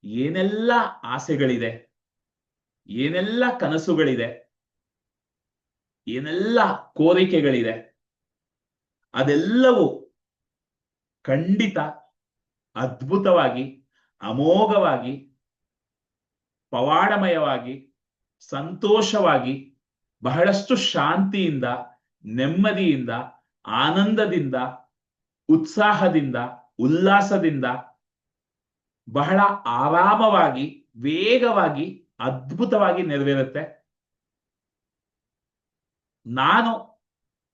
ಏನೆಲ್ಲ ಆಸೆಗಳಿದೆ, ಏನೆಲ್ಲ ಕನಸುಗಳಿದೆ, ಏನೆಲ್ಲ ಕೋರಿಕೆಗಳಿದೆ, ಅದೆಲ್ಲವೂ ಖಂಡಿತ ಅದ್ಭುತವಾಗಿ, ಅಮೋಘವಾಗಿ ಪವಾಡಮಯವಾಗಿ, ಸಂತೋಷವಾಗಿ, ಬಹಳಷ್ಟು ಶಾಂತಿಯಿಂದ, ನೆಮ್ಮದಿಯಿಂದ, ಆನಂದದಿಂದ, ಉತ್ಸಾಹದಿಂದ, ಉಲ್ಲಾಸದಿಂದ ಬಹಳ ಆರಾಮವಾಗಿ, ವೇಗವಾಗಿ, ಅದ್ಭುತವಾಗಿ ನೆರವೇರುತ್ತೆ. ನಾನು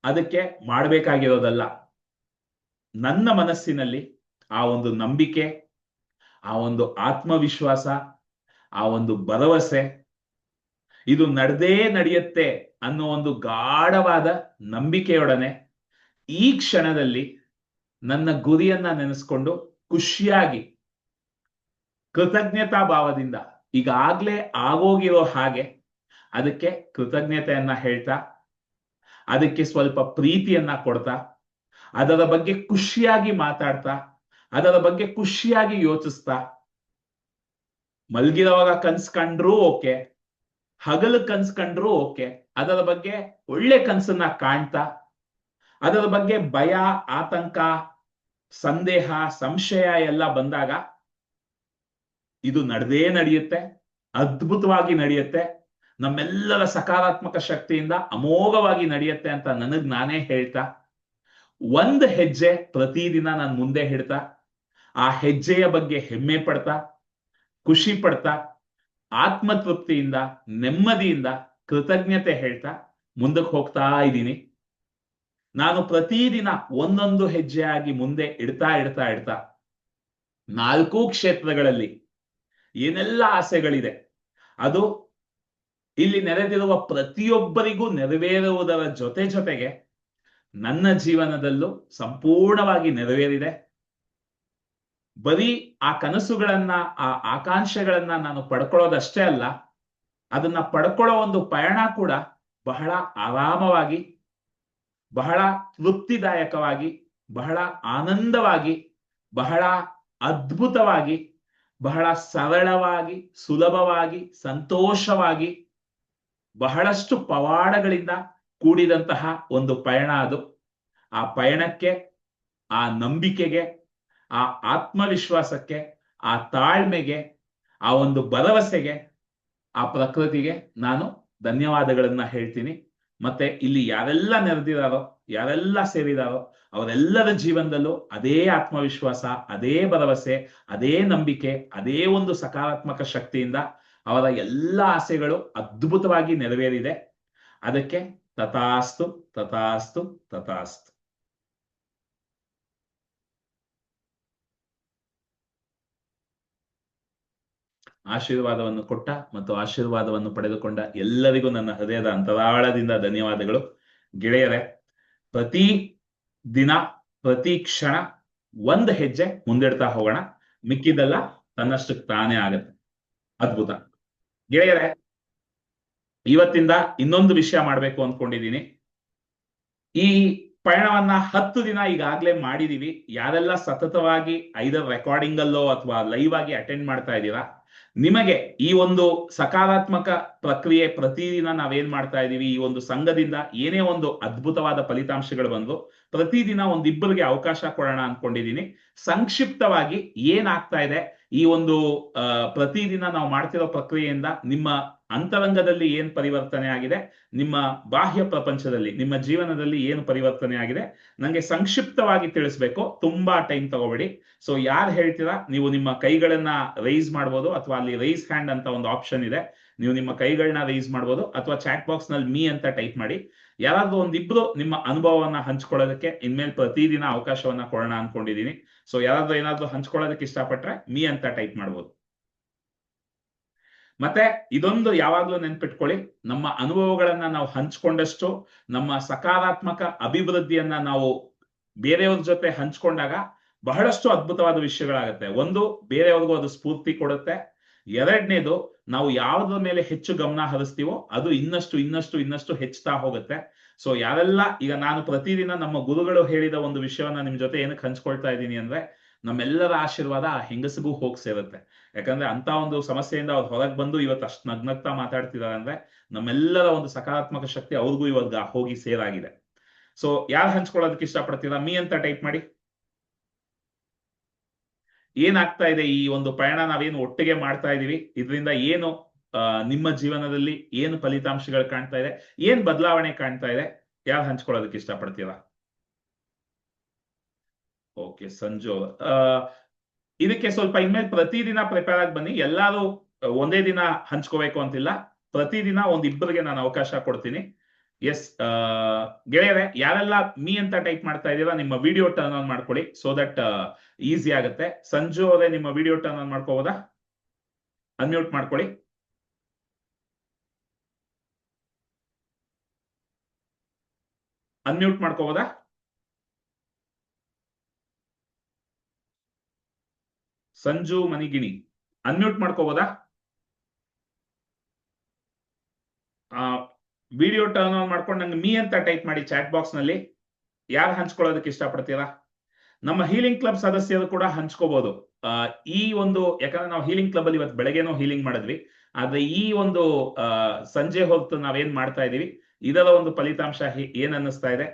ಅದಕ್ಕೆ ಮಾಡಬೇಕಾಗಿರೋದಲ್ಲ. ನನ್ನ ಮನಸ್ಸಿನಲ್ಲಿ ಆ ಒಂದು ನಂಬಿಕೆ, ಆ ಒಂದು ಆತ್ಮವಿಶ್ವಾಸ ಆ ಒಂದು ಭರವಸೆ, ಇದು ನಡೆದೇ ನಡೆಯುತ್ತೆ ಅನ್ನೋ ಒಂದು ಗಾಢವಾದ ನಂಬಿಕೆಯೊಡನೆ ಈ ಕ್ಷಣದಲ್ಲಿ ನನ್ನ ಗುರಿಯನ್ನ ನೆನೆಸ್ಕೊಂಡು ಖುಷಿಯಾಗಿ ಕೃತಜ್ಞತಾ ಭಾವದಿಂದ ಈಗಾಗ್ಲೇ ಆಗೋಗಿರೋ ಹಾಗೆ ಅದಕ್ಕೆ ಕೃತಜ್ಞತೆಯನ್ನ ಹೇಳ್ತಾ, ಅದಕ್ಕೆ ಸ್ವಲ್ಪ ಪ್ರೀತಿಯನ್ನ ಕೊಡ್ತಾ, ಅದರ ಬಗ್ಗೆ ಖುಷಿಯಾಗಿ ಮಾತಾಡ್ತಾ, ಅದರ ಬಗ್ಗೆ ಖುಷಿಯಾಗಿ ಯೋಚಿಸ್ತಾ ಮಲ್ಗಿರೋವಾಗ ಕನ್ಸ್ಕಂಡ್ರೂ ಓಕೆ, ಹಗಲು ಕನ್ಸ್ಕೊಂಡ್ರು ಓಕೆ, ಅದರ ಬಗ್ಗೆ ಒಳ್ಳೆ ಕನ್ಸನ್ನ ಕಾಣ್ತಾ, ಅದರ ಬಗ್ಗೆ ಭಯ, ಆತಂಕ, ಸಂದೇಹ, ಸಂಶಯ ಎಲ್ಲ ಬಂದಾಗ ಇದು ನಡೆದೇ ನಡೆಯುತ್ತೆ, ಅದ್ಭುತವಾಗಿ ನಡೆಯುತ್ತೆ, ನಮ್ಮೆಲ್ಲರ ಸಕಾರಾತ್ಮಕ ಶಕ್ತಿಯಿಂದ ಅಮೋಘವಾಗಿ ನಡೆಯುತ್ತೆ ಅಂತ ನನಗ್ ನಾನೇ ಹೇಳ್ತಾ, ಒಂದ್ ಹೆಜ್ಜೆ ಪ್ರತಿದಿನ ನಾನು ಮುಂದೆ ಹಿಡ್ತಾ ಆ ಹೆಜ್ಜೆಯ ಬಗ್ಗೆ ಹೆಮ್ಮೆ ಪಡ್ತಾ ಖುಷಿ ಪಡ್ತಾ, ಆತ್ಮತೃಪ್ತಿಯಿಂದ, ನೆಮ್ಮದಿಯಿಂದ, ಕೃತಜ್ಞತೆ ಹೇಳ್ತಾ ಮುಂದಕ್ಕೆ ಹೋಗ್ತಾ ಇದ್ದೀನಿ. ನಾನು ಪ್ರತಿದಿನ ಒಂದೊಂದು ಹೆಜ್ಜೆಯಾಗಿ ಮುಂದೆ ಇಡ್ತಾ ಇಡ್ತಾ ಇಡ್ತಾ ನಾಲ್ಕು ಕ್ಷೇತ್ರಗಳಲ್ಲಿ ಏನೆಲ್ಲ ಆಸೆಗಳಿದೆ, ಅದು ಇಲ್ಲಿ ನೆರೆದಿರುವ ಪ್ರತಿಯೊಬ್ಬರಿಗೂ ನೆರವೇರುವುದರ ಜೊತೆ ಜೊತೆಗೆ ನನ್ನ ಜೀವನದಲ್ಲೂ ಸಂಪೂರ್ಣವಾಗಿ ನೆರವೇರಿದೆ. ಬರೀ ಆ ಕನಸುಗಳನ್ನ, ಆ ಆಕಾಂಕ್ಷೆಗಳನ್ನ ನಾನು ಪಡ್ಕೊಳ್ಳೋದಷ್ಟೇ ಅಲ್ಲ, ಅದನ್ನ ಪಡ್ಕೊಳ್ಳೋ ಒಂದು ಪಯಣ ಕೂಡ ಬಹಳ ಆರಾಮವಾಗಿ, ಬಹಳ ತೃಪ್ತಿದಾಯಕವಾಗಿ, ಬಹಳ ಆನಂದವಾಗಿ, ಬಹಳ ಅದ್ಭುತವಾಗಿ, ಬಹಳ ಸರಳವಾಗಿ, ಸುಲಭವಾಗಿ, ಸಂತೋಷವಾಗಿ ಬಹಳಷ್ಟು ಪವಾಡಗಳಿಂದ ಕೂಡಿದಂತಹ ಒಂದು ಪಯಣ ಅದು. ಆ ಪಯಣಕ್ಕೆ, ಆ ನಂಬಿಕೆಗೆ ಆ ಆತ್ಮವಿಶ್ವಾಸಕ್ಕೆ, ಆ ತಾಳ್ಮೆಗೆ, ಆ ಒಂದು ಭರವಸೆಗೆ, ಆ ಪ್ರಕೃತಿಗೆ ನಾನು ಧನ್ಯವಾದಗಳನ್ನ ಹೇಳ್ತೀನಿ. ಮತ್ತೆ ಇಲ್ಲಿ ಯಾರೆಲ್ಲ ನೆರೆದಿದಾರೋ ಯಾರೆಲ್ಲ ಸೇರಿದಾರೋ, ಅವರೆಲ್ಲರ ಜೀವನದಲ್ಲೂ ಅದೇ ಆತ್ಮವಿಶ್ವಾಸ, ಅದೇ ಭರವಸೆ, ಅದೇ ನಂಬಿಕೆ, ಅದೇ ಒಂದು ಸಕಾರಾತ್ಮಕ ಶಕ್ತಿಯಿಂದ ಅವರ ಎಲ್ಲ ಆಸೆಗಳು ಅದ್ಭುತವಾಗಿ ನೆರವೇರಿದೆ. ಅದಕ್ಕೆ ತಥಾಸ್ತು ತಥಾಸ್ತು ತಥಾಸ್ತು. ಆಶೀರ್ವಾದವನ್ನು ಕೊಟ್ಟ ಮತ್ತು ಆಶೀರ್ವಾದವನ್ನು ಪಡೆದುಕೊಂಡ ಎಲ್ಲರಿಗೂ ನನ್ನ ಹೃದಯದ ಅಂತರಾಳದಿಂದ ಧನ್ಯವಾದಗಳು. ಗೆಳೆಯರೆ, ಪ್ರತಿ ದಿನ, ಪ್ರತಿ ಕ್ಷಣ ಒಂದ್ ಹೆಜ್ಜೆ ಮುಂದಿಡ್ತಾ ಹೋಗೋಣ. ಮಿಕ್ಕಿದೆಲ್ಲ ತನ್ನಷ್ಟಕ್ಕೆ ತಾನೇ ಆಗತ್ತೆ. ಅದ್ಭುತ. ಗೆಳೆಯರೆ, ಇವತ್ತಿಂದ ಇನ್ನೊಂದು ವಿಷಯ ಮಾಡ್ಬೇಕು ಅನ್ಕೊಂಡಿದೀನಿ ಈ ಪಯಣವನ್ನ ಹತ್ತು ದಿನ ಈಗಾಗ್ಲೇ ಮಾಡಿದೀವಿ. ಯಾರೆಲ್ಲ ಸತತವಾಗಿ ಐದರ್ ರೆಕಾರ್ಡಿಂಗ್ ಅಲ್ಲೋ ಅಥವಾ ಲೈವ್ ಆಗಿ ಅಟೆಂಡ್ ಮಾಡ್ತಾ ಇದ್ದೀರಾ ನಿಮಗೆ ಈ ಒಂದು ಸಕಾರಾತ್ಮಕ ಪ್ರಕ್ರಿಯೆ ಪ್ರತಿದಿನ ನಾವೇನ್ ಮಾಡ್ತಾ ಇದೀವಿ? ಈ ಒಂದು ಸಂಘದಿಂದ ಏನೇ ಒಂದು ಅದ್ಭುತವಾದ ಫಲಿತಾಂಶಗಳು ಬಂದು ಪ್ರತಿದಿನ ಒಂದಿಬ್ಬರಿಗೆ ಅವಕಾಶ ಕೊಡೋಣ ಅನ್ಕೊಂಡಿದೀನಿ. ಸಂಕ್ಷಿಪ್ತವಾಗಿ ಏನಾಗ್ತಾ ಇದೆ? ಈ ಒಂದು ಪ್ರತಿದಿನ ನಾವು ಮಾಡ್ತಿರೋ ಪ್ರಕ್ರಿಯೆಯಿಂದ ನಿಮ್ಮ ಅಂತರಂಗದಲ್ಲಿ ಏನ್ ಪರಿವರ್ತನೆ ಆಗಿದೆ? ನಿಮ್ಮ ಬಾಹ್ಯ ಪ್ರಪಂಚದಲ್ಲಿ, ನಿಮ್ಮ ಜೀವನದಲ್ಲಿ ಏನು ಪರಿವರ್ತನೆ ಆಗಿದೆ? ನಂಗೆ ಸಂಕ್ಷಿಪ್ತವಾಗಿ ತಿಳಿಸ್ಬೇಕು. ತುಂಬಾ ಟೈಮ್ ತಗೋಬೇಡಿ. ಸೊ ಯಾರು ಹೇಳ್ತೀರಾ? ನೀವು ನಿಮ್ಮ ಕೈಗಳನ್ನ ರೈಸ್ ಮಾಡ್ಬೋದು ಅಥವಾ ಅಲ್ಲಿ ರೈಸ್ ಹ್ಯಾಂಡ್ ಅಂತ ಒಂದು ಆಪ್ಷನ್ ಇದೆ. ನೀವು ನಿಮ್ಮ ಕೈಗಳನ್ನ ರೈಸ್ ಮಾಡ್ಬೋದು ಅಥವಾ ಚಾಟ್ ಬಾಕ್ಸ್ನಲ್ಲಿ ಮೀ ಅಂತ ಟೈಪ್ ಮಾಡಿ. ಯಾರಾದ್ರೂ ಒಂದಿಬ್ರು ನಿಮ್ಮ ಅನುಭವವನ್ನ ಹಂಚ್ಕೊಳ್ಳೋದಕ್ಕೆ ಇನ್ಮೇಲೆ ಪ್ರತಿದಿನ ಅವಕಾಶವನ್ನ ಕೊಡೋಣ ಅನ್ಕೊಂಡಿದೀನಿ. ಸೊ ಯಾರಾದ್ರೂ ಏನಾದ್ರೂ ಹಂಚ್ಕೊಳ್ಳೋದಕ್ಕೆ ಇಷ್ಟಪಟ್ರೆ ಮೀ ಅಂತ ಟೈಪ್ ಮಾಡ್ಬೋದು. ಮತ್ತೆ ಇದೊಂದು ಯಾವಾಗ್ಲೂ ನೆನ್ಪಿಟ್ಕೊಳ್ಳಿ, ನಮ್ಮ ಅನುಭವಗಳನ್ನ ನಾವು ಹಂಚ್ಕೊಂಡಷ್ಟು, ನಮ್ಮ ಸಕಾರಾತ್ಮಕ ಅಭಿವೃದ್ಧಿಯನ್ನ ನಾವು ಬೇರೆಯವ್ರ ಜೊತೆ ಹಂಚ್ಕೊಂಡಾಗ ಬಹಳಷ್ಟು ಅದ್ಭುತವಾದ ವಿಷಯಗಳಾಗತ್ತೆ. ಒಂದು, ಬೇರೆಯವ್ರಿಗೂ ಅದು ಸ್ಫೂರ್ತಿ ಕೊಡುತ್ತೆ. ಎರಡನೇದು, ನಾವು ಯಾವ್ದ್ರ ಮೇಲೆ ಹೆಚ್ಚು ಗಮನ ಹರಿಸ್ತೀವೋ, ಅದು ಇನ್ನಷ್ಟು ಇನ್ನಷ್ಟು ಇನ್ನಷ್ಟು ಹೆಚ್ಚುತ್ತಾ ಹೋಗುತ್ತೆ. ಸೊ ಯಾರೆಲ್ಲ, ಈಗ ನಾನು ಪ್ರತಿದಿನ ನಮ್ಮ ಗುರುಗಳು ಹೇಳಿದ ಒಂದು ವಿಷಯವನ್ನ ನಿಮ್ ಜೊತೆ ಏನಕ್ಕೆ ಹಂಚ್ಕೊಳ್ತಾ ಇದ್ದೀನಿ ಅಂದ್ರೆ ನಮ್ಮೆಲ್ಲರ ಆಶೀರ್ವಾದ ಆ ಹೆಂಗಸಿಗೂ ಹೋಗಿ ಸೇರುತ್ತೆ. ಯಾಕಂದ್ರೆ ಅಂತ ಒಂದು ಸಮಸ್ಯೆಯಿಂದ ಅವ್ರು ಹೊರಗೆ ಬಂದು ಇವತ್ತು ಅಷ್ಟು ನಗ್ನಗ್ತಾ ಮಾತಾಡ್ತಿದ್ದಾರೆ ಅಂದ್ರೆ ನಮ್ಮೆಲ್ಲರ ಒಂದು ಸಕಾರಾತ್ಮಕ ಶಕ್ತಿ ಅವ್ರಿಗೂ ಇವಾಗ ಹೋಗಿ ಸೇರಾಗಿದೆ. ಸೊ ಯಾರು ಹಂಚ್ಕೊಳ್ಳೋದಕ್ಕೆ ಇಷ್ಟಪಡ್ತೀರಾ? ಮೀ ಅಂತ ಟೈಪ್ ಮಾಡಿ. ಏನಾಗ್ತಾ ಇದೆ ಈ ಒಂದು ಪಯಣ? ನಾವೇನು ಒಟ್ಟಿಗೆ ಮಾಡ್ತಾ ಇದೀವಿ. ಇದರಿಂದ ಏನು ನಿಮ್ಮ ಜೀವನದಲ್ಲಿ ಏನು ಫಲಿತಾಂಶಗಳು ಕಾಣ್ತಾ ಇದೆ? ಏನ್ ಬದಲಾವಣೆ ಕಾಣ್ತಾ ಇದೆ? ಯಾರು ಹಂಚ್ಕೊಳ್ಳೋದಕ್ಕೆ ಇಷ್ಟಪಡ್ತೀರಾ? ಓಕೆ ಸಂಜು ಇದಕ್ಕೆ ಸ್ವಲ್ಪ ಇನ್ಮೇಲೆ ಪ್ರತಿದಿನ ಪ್ರಿಪೇರ್ ಆಗಿ ಬನ್ನಿ. ಎಲ್ಲಾರು ಒಂದೇ ದಿನ ಹಂಚ್ಕೋಬೇಕು ಅಂತಿಲ್ಲ. ಪ್ರತಿದಿನ ಒಂದ್ ಇಬ್ಬರಿಗೆ ನಾನು ಅವಕಾಶ ಕೊಡ್ತೀನಿ. ಎಸ್ ಗೆಳೆಯರೆ, ಯಾರೆಲ್ಲ ಮೀ ಅಂತ ಟೈಪ್ ಮಾಡ್ತಾ ಇದ್ದೀರಾ, ನಿಮ್ಮ ವಿಡಿಯೋ ಟರ್ನ್ ಆನ್ ಮಾಡ್ಕೊಳ್ಳಿ ಸೊ ದಟ್ ಈಸಿ ಆಗುತ್ತೆ. ಸಂಜು ಅವರೇ, ನಿಮ್ಮ ವಿಡಿಯೋ ಟರ್ನ್ ಆನ್ ಮಾಡ್ಕೋಬೋದಾ? ಅನ್ಮ್ಯೂಟ್ ಮಾಡ್ಕೊಳ್ಳಿ. ಅನ್ಮ್ಯೂಟ್ ಮಾಡ್ಕೋಬೋದಾ? ಸಂಜು ಮನಿಗಿಣಿ. ಅನ್ಮ್ಯೂಟ್ ಮಾಡ್ಕೋಬೋದಾ? ವಿಡಿಯೋ ಟರ್ನ್ ಆನ್ ಮಾಡ್ಕೊಂಡು ನಂಗೆ ಮೀ ಅಂತ ಟೈಪ್ ಮಾಡಿ ಚಾಟ್ ಬಾಕ್ಸ್ನಲ್ಲಿ. ಯಾರು ಹಂಚ್ಕೊಳ್ಳೋದಕ್ಕೆ ಇಷ್ಟಪಡ್ತೀರಾ? ನಮ್ಮ ಹೀಲಿಂಗ್ ಕ್ಲಬ್ ಸದಸ್ಯರು ಕೂಡ ಹಂಚ್ಕೋಬಹುದು ಈ ಒಂದು, ಯಾಕಂದ್ರೆ ನಾವು ಹೀಲಿಂಗ್ ಕ್ಲಬ್ ಅಲ್ಲಿ ಇವತ್ತು ಬೆಳಗ್ಗೆನೂ ಹೀಲಿಂಗ್ ಮಾಡಿದ್ವಿ. ಆದ್ರೆ ಈ ಒಂದು ಸಂಜೆ ಹೊತ್ತು ನಾವೇನ್ ಮಾಡ್ತಾ ಇದೀವಿ? ಇದರ ಒಂದು ಫಲಿತಾಂಶ ಏನ್ ಅನ್ನಿಸ್ತಾ ಇದೆ?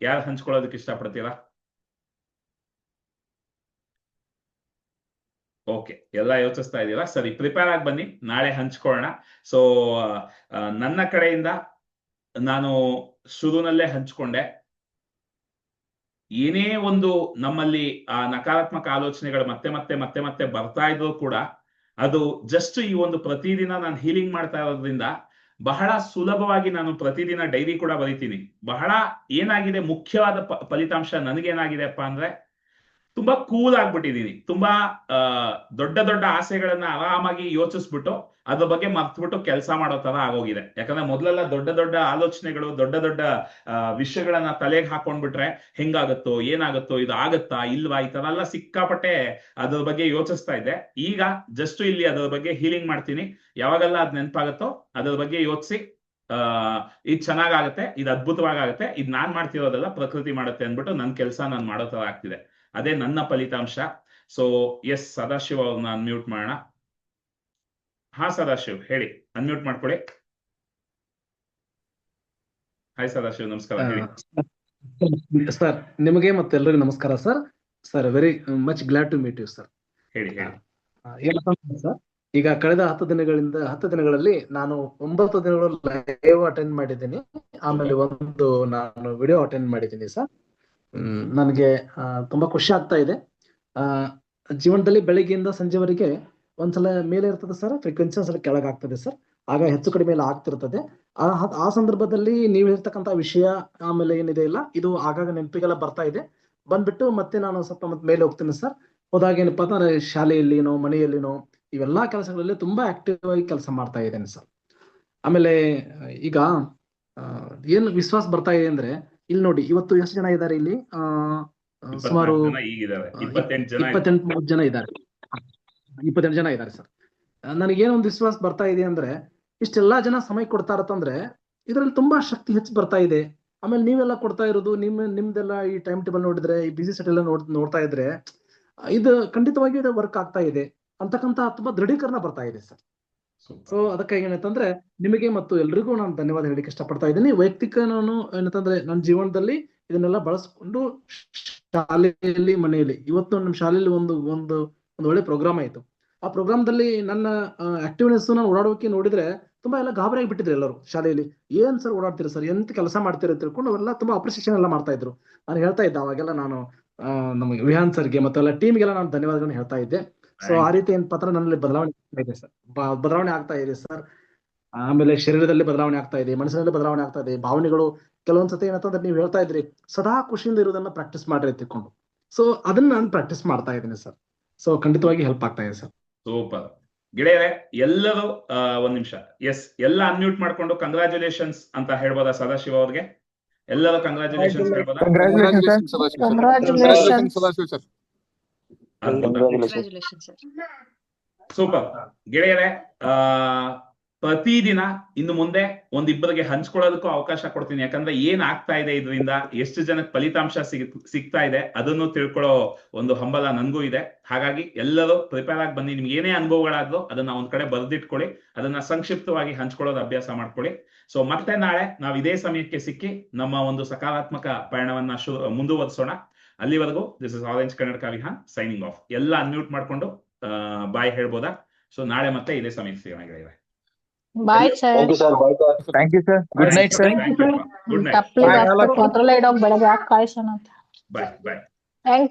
ಯಾರು ಹಂಚ್ಕೊಳ್ಳೋದಕ್ಕೆ ಇಷ್ಟಪಡ್ತೀರಾ? ಓಕೆ ಎಲ್ಲ ಯೋಚಿಸ್ತಾ ಇದೀರಾ ಸರಿ ಪ್ರಿಪೇರ್ ಆಗಿ ಬನ್ನಿ. ನಾಳೆ ಹಂಚ್ಕೊಳ್ಳೋಣ. ಸೊ ನನ್ನ ಕಡೆಯಿಂದ ನಾನು ಶುರುನಲ್ಲೇ ಹಂಚ್ಕೊಂಡೆ. ಏನೇ ಒಂದು ನಮ್ಮಲ್ಲಿ, ಆ, ನಕಾರಾತ್ಮಕ ಆಲೋಚನೆಗಳು ಮತ್ತೆ ಮತ್ತೆ ಮತ್ತೆ ಮತ್ತೆ ಬರ್ತಾ ಇದ್ರು ಕೂಡ ಅದು ಜಸ್ಟ್ ಈ ಒಂದು ಪ್ರತಿದಿನ ನಾನು ಹೀಲಿಂಗ್ ಮಾಡ್ತಾ ಇರೋದ್ರಿಂದ ಬಹಳ ಸುಲಭವಾಗಿ ನಾನು ಪ್ರತಿದಿನ ಡೈರಿ ಕೂಡ ಬರಿತೀನಿ. ಬಹಳ ಏನಾಗಿದೆ ಮುಖ್ಯವಾದ ಫಲಿತಾಂಶ ನನಗೇನಾಗಿದೆಪ್ಪ ಅಂದ್ರೆ ತುಂಬಾ ಕೂಲ್ ಆಗ್ಬಿಟ್ಟಿದೀನಿ ತುಂಬಾ ದೊಡ್ಡ ದೊಡ್ಡ ಆಸೆಗಳನ್ನ ಆರಾಮಾಗಿ ಯೋಚಿಸ್ಬಿಟ್ಟು ಅದ್ರ ಬಗ್ಗೆ ಮರ್ತ್ಬಿಟ್ಟು ಕೆಲಸ ಮಾಡೋ ತರ ಆಗೋಗಿದೆ. ಯಾಕಂದ್ರೆ ಮೊದಲೆಲ್ಲ ದೊಡ್ಡ ದೊಡ್ಡ ಆಲೋಚನೆಗಳು, ದೊಡ್ಡ ದೊಡ್ಡ ವಿಷಯಗಳನ್ನ ತಲೆಗೆ ಹಾಕೊಂಡ್ಬಿಟ್ರೆ ಹೆಂಗಾಗತ್ತೋ, ಏನಾಗತ್ತೋ, ಇದು ಆಗತ್ತಾ, ಇಲ್ವಾ, ಈ ತರ ಎಲ್ಲ ಸಿಕ್ಕಾಪಟ್ಟೆ ಅದ್ರ ಬಗ್ಗೆ ಯೋಚಿಸ್ತಾ ಇದ್ದೆ. ಈಗ ಜಸ್ಟ್ ಇಲ್ಲಿ ಅದ್ರ ಬಗ್ಗೆ ಹೀಲಿಂಗ್ ಮಾಡ್ತೀನಿ. ಯಾವಾಗೆಲ್ಲ ಅದ್ ನೆನಪಾಗತ್ತೋ ಅದ್ರ ಬಗ್ಗೆ ಯೋಚಿಸಿ ಇದು ಚೆನ್ನಾಗಾಗತ್ತೆ, ಇದು ಅದ್ಭುತವಾಗತ್ತೆ ಇದು ನಾನ್ ಮಾಡ್ತಿರೋದೆಲ್ಲ ಪ್ರಕೃತಿ ಮಾಡುತ್ತೆ ಅಂದ್ಬಿಟ್ಟು ನನ್ನ ಕೆಲಸ ನಾನು ಮಾಡೋ ತರ ಆಗ್ತಿದೆ. ಅದೇ ನನ್ನ ಫಲಿತಾಂಶ. ಸೊ ಎಸ್ ಸದಾಶಿವ್ ಅವ್ರನ್ನ ಅನ್ಮ್ಯೂಟ್ ಮಾಡೋಣ. ಹಾ ಸದಾಶಿವ್ ಹೇಳಿ. ಅನ್ಮ್ಯೂಟ್ ಮಾಡ್ಕೊಳ್ಳಿ ಹಾಯ್ ಸದಾಶಿವ್ ನಮಸ್ಕಾರ ಸರ್ ನಿಮಗೆ ಮತ್ತೆ ಎಲ್ಲರಿಗೂ ನಮಸ್ಕಾರ sir. Sir very much glad to meet you sir ಹೇಳಿ ಹೇಳಿ. ಏನಪ್ಪ ಸರ್. ಈಗ ಕಳೆದ ಹತ್ತು ದಿನಗಳಿಂದ ಹತ್ತು ದಿನಗಳಲ್ಲಿ ನಾನು ಒಂಬತ್ತು ದಿನಗಳು ಲೈವ್ ಅಟೆಂಡ್ ಮಾಡಿದ್ದೀನಿ. ಆಮೇಲೆ ಒಂದು ನಾನು ವಿಡಿಯೋ ಅಟೆಂಡ್ ಮಾಡಿದ್ದೀನಿ ಸರ್. ನನಗೆ ತುಂಬಾ ಖುಷಿ ಆಗ್ತಾ ಇದೆ. ಜೀವನದಲ್ಲಿ ಬೆಳಿಗ್ಗೆಯಿಂದ ಸಂಜೆವರೆಗೆ ಒಂದ್ಸಲ ಮೇಲೆ ಇರ್ತದೆ ಸರ್ ಫ್ರೀಕ್ವೆನ್ಸಿ ಒಂದ್ಸಲ ಕೆಳಗೆ ಆಗ್ತದೆ ಸರ್ ಆಗ ಹೆಚ್ಚು ಕಡಿಮೆ ಎಲ್ಲ ಆಗ್ತಿರ್ತದೆ. ಆ ಆ ಸಂದರ್ಭದಲ್ಲಿ ನೀವು ಹೇಳ್ತಕ್ಕಂತ ವಿಷಯ ಆಮೇಲೆ ಏನಿದೆ ಇಲ್ಲ, ಇದು ಆಗಾಗ ನೆನಪಿಗೆಲ್ಲ ಬರ್ತಾ ಇದೆ. ಬಂದ್ಬಿಟ್ಟು ಮತ್ತೆ ನಾನು ಸ್ವಲ್ಪ ಮತ್ತೆ ಮೇಲೆ ಹೋಗ್ತೀನಿ ಸರ್ ಹೋದಾಗ ಏನಪ್ಪಾ ಅಂದ್ರೆ, ಶಾಲೆಯಲ್ಲಿನೋ, ಮನೆಯಲ್ಲಿನೋ, ಇವೆಲ್ಲಾ ಕೆಲಸಗಳಲ್ಲಿ ತುಂಬಾ ಆಕ್ಟಿವ್ ಆಗಿ ಕೆಲಸ ಮಾಡ್ತಾ ಇದ್ದೇನೆ ಸರ್ ಆಮೇಲೆ, ಈಗ ಏನ್ ವಿಶ್ವಾಸ ಬರ್ತಾ ಇದೆ ಅಂದ್ರೆ ಇಲ್ಲಿ ನೋಡಿ ಇವತ್ತು ಎಷ್ಟು ಜನ ಇದ್ದಾರೆ ಇಲ್ಲಿ? ಸುಮಾರು ಇಪ್ಪತ್ತೆಂಟು ಜನ ಇಪ್ಪತ್ತೆಂಟು ಮೂವತ್ತು ಜನ ಇದ್ದಾರೆ. ಇಪ್ಪತ್ತೆಂಟು ಜನ ಇದ್ದಾರೆ ಸರ್. ನನಗೇನೊಂದು ವಿಶ್ವಾಸ ಬರ್ತಾ ಇದೆ ಅಂದ್ರೆ ಇಷ್ಟೆಲ್ಲಾ ಜನ ಸಮಯ ಕೊಡ್ತಾ ಇರತ್ತಂದ್ರೆ ಇದರಲ್ಲಿ ತುಂಬಾ ಶಕ್ತಿ ಹೆಚ್ಚು ಬರ್ತಾ ಇದೆ. ಆಮೇಲೆ ನೀವೆಲ್ಲ ಕೊಡ್ತಾ ಇರೋದು ನಿಮ್ ನಿಮ್ದೆಲ್ಲ ಈ ಟೈಮ್ ಟೇಬಲ್ ನೋಡಿದ್ರೆ ಈ ಬಿಸಿ ಸೆಟ್ ಎಲ್ಲ ನೋಡ್ ನೋಡ್ತಾ ಇದ್ರೆ ಇದು ಖಂಡಿತವಾಗಿ ಇದು ವರ್ಕ್ ಆಗ್ತಾ ಇದೆ. ಅಂತಕ್ಕಂತ ತುಂಬಾ ದೃಢೀಕರಣ ಬರ್ತಾ ಇದೆ ಸರ್. ಸೊ ಅದಕ್ಕಾಗಿ ಏನಂತಂದ್ರೆ ನಿಮಗೆ ಮತ್ತು ಎಲ್ರಿಗೂ ನಾನು ಧನ್ಯವಾದ ಹೇಳಿಕ್ಕೆ ಇಷ್ಟಪಡ್ತಾ ಇದ್ದೀನಿ. ವೈಯಕ್ತಿಕ ನಾನು ಏನಂತಂದ್ರೆ ನನ್ನ ಜೀವನದಲ್ಲಿ ಇದನ್ನೆಲ್ಲ ಬಳಸ್ಕೊಂಡು ಶಾಲೆಯಲ್ಲಿ, ಮನೆಯಲ್ಲಿ. ಇವತ್ತು ನಮ್ಮ ಶಾಲೆಯಲ್ಲಿ ಒಂದು ಒಂದು ಒಂದು ಒಳ್ಳೆ ಪ್ರೋಗ್ರಾಮ್ ಆಯ್ತು. ಆ ಪ್ರೋಗ್ರಾಮ್ ದಲ್ಲಿ ನನ್ನ ಆಕ್ಟಿವ್ನೆಸ್ ನಾನು ಓಡಾಡೋಕೆ ನೋಡಿದ್ರೆ ತುಂಬಾ ಎಲ್ಲ ಗಾಬರಿ ಆಗಿಬಿಟ್ಟಿದ್ರು ಎಲ್ಲರೂ ಶಾಲೆಯಲ್ಲಿ. ಏನ್ ಸರ್ ಓಡಾಡ್ತೀರಿ ಸರ್? ಎಂತ ಕೆಲಸ ಮಾಡ್ತೀರಿ ತಿಳ್ಕೊಂಡು ಅವರೆಲ್ಲ ತುಂಬಾ ಅಪ್ರಿಸಿಯೇಷನ್ ಎಲ್ಲ ಮಾಡ್ತಾ ಇದ್ರು. ನಾನು ಹೇಳ್ತಾ ಇದ್ದೆ ಅವಾಗೆಲ್ಲ ನಾನು ನಮಗೆ ವಿಹಾನ್ ಸರ್ಗೆ ಮತ್ತೆ ಎಲ್ಲ ಟೀಮ್ಗೆಲ್ಲ ನಾನು ಧನ್ಯವಾದಗಳನ್ನ ಹೇಳ್ತಾ ಇದ್ದೆ. ಸೊ ಆ ರೀತಿ ಏನ್ ಪತ್ರ ನನ್ನಲ್ಲಿ ಬದಲಾವಣೆ ಆಗ್ತಾ ಇದೆ ಸರ್. ಬದಲಾವಣೆ ಆಗ್ತಾ ಇದೆ ಸರ್. ಆಮೇಲೆ ಶರೀರದಲ್ಲಿ ಬದಲಾವಣೆ ಆಗ್ತಾ ಇದೆ ಮನಸ್ಸಿನಲ್ಲಿ ಬದಲಾವಣೆ ಆಗ್ತಾ ಇದೆ ಭಾವನೆಗಳು ಕೆಲವೊಂದ್ಸತಿ ಏನಂತಂದ್ರೆ ನೀವು ಹೇಳ್ತಾ ಇದ್ರಿ ಸದಾ ಖುಷಿಯಿಂದ ಇರೋದನ್ನ ಪ್ರಾಕ್ಟೀಸ್ ಮಾಡ್ರಿ ತಿಳ್ಕೊಂಡು ಸೊ ಅದನ್ನ ನಾನು ಪ್ರಾಕ್ಟೀಸ್ ಮಾಡ್ತಾ ಇದ್ದೀನಿ ಸರ್. ಸೊ ಖಂಡಿತವಾಗಿ ಹೆಲ್ಪ್ ಆಗ್ತಾ ಇದೆ ಸರ್. ಸೂಪರ್ ಗೆಳೆಯರೆ ಎಲ್ಲರೂ ಆ, ಒಂದ್ ನಿಮಿಷ. ಎಸ್ ಎಲ್ಲ ಅನ್ಮ್ಯೂಟ್ ಮಾಡ್ಕೊಂಡು ಕಂಗ್ರಾಚುಲೇಷನ್ಸ್ ಅಂತ ಹೇಳ್ಬೋದಾ ಸದಾಶಿವ ಅವ್ರಿಗೆ? ಎಲ್ಲರೂ ಕಂಗ್ರಾಚುಲೇಷನ್ಸ್ ಹೇಳ್ಬೋದಾ? ಸೂಪರ್ ಗೆಳೆಯರೆ ಆ ಪ್ರತಿದಿನ ಇನ್ನು ಮುಂದೆ ಒಂದಿಬ್ಬರಿಗೆ ಹಂಚ್ಕೊಳ್ಳೋದಕ್ಕೂ ಅವಕಾಶ ಕೊಡ್ತೀನಿ. ಯಾಕಂದ್ರೆ ಏನ್ ಆಗ್ತಾ ಇದೆ ಇದರಿಂದ ಎಷ್ಟು ಜನಕ್ಕೆ ಫಲಿತಾಂಶ ಸಿಗ್ ಸಿಗ್ತಾ ಇದೆ ಅದನ್ನು ತಿಳ್ಕೊಳ್ಳೋ ಒಂದು ಹಂಬಲ ನನ್ಗೂ ಇದೆ. ಹಾಗಾಗಿ ಎಲ್ಲರೂ ಪ್ರಿಪೇರ್ ಆಗಿ ಬನ್ನಿ. ನಿಮ್ಗೆ ಏನೇ ಅನುಭವಗಳಾದ್ರು ಅದನ್ನ ಒಂದ್ ಕಡೆ ಬರೆದಿಟ್ಕೊಳ್ಳಿ. ಅದನ್ನ ಸಂಕ್ಷಿಪ್ತವಾಗಿ ಹಂಚ್ಕೊಳ್ಳೋದು ಅಭ್ಯಾಸ ಮಾಡ್ಕೊಳ್ಳಿ. ಸೊ ಮತ್ತೆ ನಾಳೆ ನಾವು ಇದೇ ಸಮಯಕ್ಕೆ ಸಿಕ್ಕಿ ನಮ್ಮ ಒಂದು ಸಕಾರಾತ್ಮಕ ಪಯಣವನ್ನ ಶು ಮುಂದುವರಿಸೋಣ. ಅಲ್ಲಿವರೆಗೂ this is orange Kannada Vihan signing off ಎಲ್ಲ ಅನ್ಮ್ಯೂಟ್ ಮಾಡ್ಕೊಂಡು ಬಾಯ್ ಹೇಳ್ಬೋದಾ? ಸೊ ನಾಳೆ ಮತ್ತೆ ಇದೇ ಸಮಯ ಸಿಗೋಣ bye sir. Thank sir bye bye ಬೆಳಗ್ಗೆ ಕಾಯಿಸೋಣ ಅಂತ? Bye. Bye. ಥ್ಯಾಂಕ್